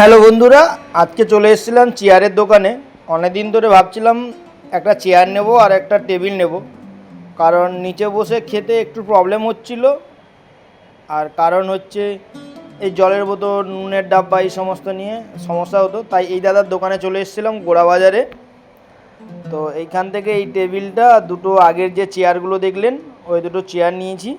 Hello বন্ধুরা, আজকে চলে এসেছিলাম চেয়ারের দোকানে। অনেক দিন ধরে ভাবছিলাম একটা চেয়ার নেব আর একটা টেবিল নেব। কারণ নিচে বসে খেতে একটু প্রবলেম হচ্ছিল। আর কারণ হচ্ছে এই জলের বোতল, নুনের ডাব্বা এই সমস্ত নিয়ে সমস্যা হতো। তাই এই দাদার দোকানে চলে এসেছিলাম গোড়া বাজারে। তো এইখান থেকে এই টেবিলটা, দুটো আগের যে চেয়ারগুলো দেখলেন, ওই দুটো চেয়ার নিয়েছি।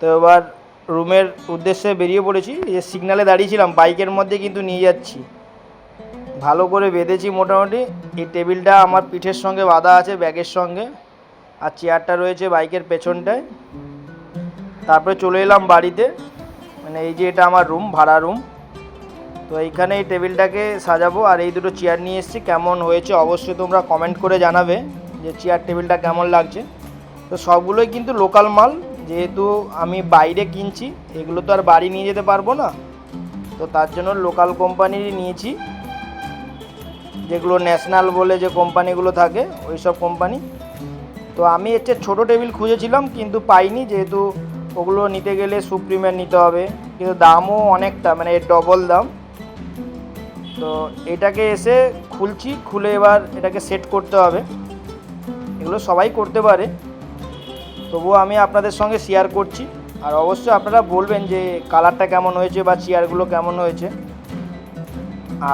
তো এবার রুমের উদ্দেশ্যে বেরিয়ে পড়েছি। যে সিগনালে দাঁড়িয়েছিলাম, বাইকের মধ্যে কিন্তু নিয়ে যাচ্ছি। ভালো করে বেঁধেছি মোটামুটি। এই টেবিলটা আমার পিঠের সঙ্গে বাঁধা আছে, ব্যাগের সঙ্গে। আর চেয়ারটা রয়েছে বাইকের পেছনটায়। তারপরে চলে এলাম বাড়িতে। মানে এই যে এটা আমার রুম ভাড়া রুম তো এইখানে এই টেবিলটাকে সাজাবো। আর এই দুটো চেয়ার নিয়ে এসেছি। কেমন হয়েছে অবশ্যই তোমরা কমেন্ট করে জানাবে যে চেয়ার টেবিলটা কেমন লাগছে। তো সবগুলোই কিন্তু লোকাল মাল। যেহেতু আমি বাইরে কিনছি, এগুলো তো আর বাড়ি নিয়ে যেতে পারব না। তো তার জন্য লোকাল কোম্পানিরই নিয়েছি। যেগুলো ন্যাশনাল বলে যে কোম্পানিগুলো থাকে ওই সব কোম্পানি তো আমি হচ্ছে ছোটো টেবিল খুঁজেছিলাম, কিন্তু পাইনি। যেহেতু ওগুলো নিতে গেলে সুপ্রিমের নিতে হবে। কিন্তু দামও অনেকটা মানে এর ডবল দাম। তো এটাকে এসে খুলছি, খুলে এবার এটাকে সেট করতে হবে। এগুলো সবাই করতে পারে। তবুও আমি আপনাদের সঙ্গে শেয়ার করছি। আর অবশ্যই আপনারা বলবেন যে কালারটা কেমন হয়েছে বা চেয়ারগুলো কেমন হয়েছে।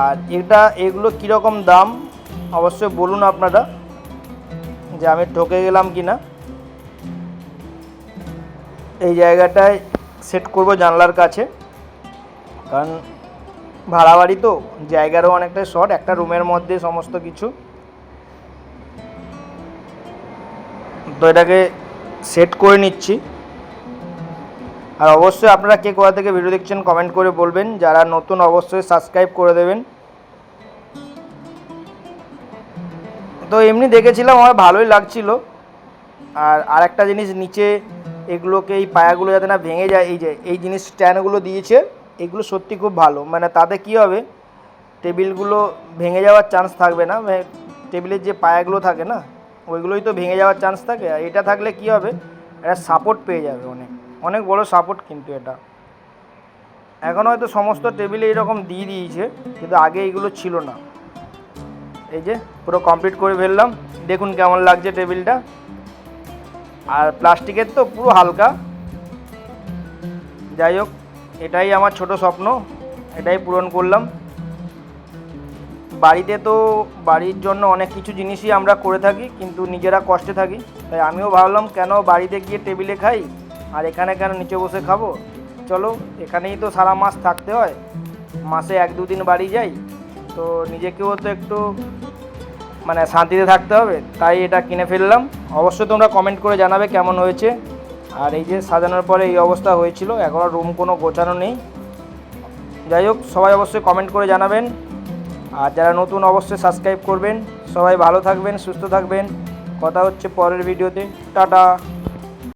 আর এটা, এগুলো কীরকম দাম, অবশ্যই বলুন আপনারা যে আমি ঠকে গেলাম কি না এই জায়গাটায় সেট করব জানলার কাছে। কারণ ভাড়া বাড়ি তো, জায়গারও অনেকটা শর্ট একটা রুমের মধ্যে সমস্ত কিছু। তো এটাকে সেট করে নিচ্ছি। আর অবশ্যই আপনারা কে কোথা থেকে ভিডিও দেখছেন কমেন্ট করে বলবেন। যারা নতুন অবশ্যই সাবস্ক্রাইব করে দেবেন। তো এমনি দেখেছিলাম, আমার ভালোই লাগছিল। আর আরেকটা জিনিস নিচে, এগুলোকে এই পায়াগুলো যাতে না ভেঙে যায়, এই যে, এই জিনিস স্ট্যান্ডগুলো দিয়েছে, এগুলো সত্যি খুব ভালো। মানে তাতে কি হবে টেবিলগুলো ভেঙে যাওয়ার চান্স থাকবে না। মানে টেবিলের যে পায়াগুলো থাকে না ওইগুলোই তো ভেঙে যাওয়ার চান্স থাকে। আর এটা থাকলে কি হবে? এটা সাপোর্ট পেয়ে যাবে অনেক। অনেক বড় সাপোর্ট কিন্তু এটা। এখন হয়তো সমস্ত টেবিলে এরকম দিয়ে দিয়েছে, কিন্তু আগে এইগুলো ছিল না। এই যে, পুরো কমপ্লিট করে ফেললাম। দেখুন কেমন লাগছে টেবিলটা আর প্লাস্টিকের তো পুরো হালকা। যাই হোক, এটাই আমার ছোট স্বপ্ন। এটাই পূরণ করলাম। বাড়িতে তো বাড়ির জন্য অনেক কিছু জিনিসই আমরা করে থাকি, কিন্তু নিজেরা কষ্টে থাকি। তাই আমিও ভাবলাম, কেন বাড়িতে গিয়ে টেবিলে খাই, আর এখানে কেন নিচে বসে খাব? চলো, এখানেই তো সারা মাস থাকতে হয়। মাসে এক দুদিন বাড়ি যাই, তো নিজেকেও তো একটু মানে শান্তিতে থাকতে হবে, তাই এটা কিনে ফেললাম। অবশ্যই তোমরা কমেন্ট করে জানাবে কেমন হয়েছে। আর এই যে সাজানোর পরে এই অবস্থা হয়েছিল এখনও রুম কোনো গোছানো নেই। যাই হোক, সবাই অবশ্যই কমেন্ট করে জানাবেন। আর যারা নতুন অবশ্যই সাবস্ক্রাইব করবেন। সবাই ভালো থাকবেন, সুস্থ থাকবেন। কথা হচ্ছে পরের ভিডিওতে। টাটা।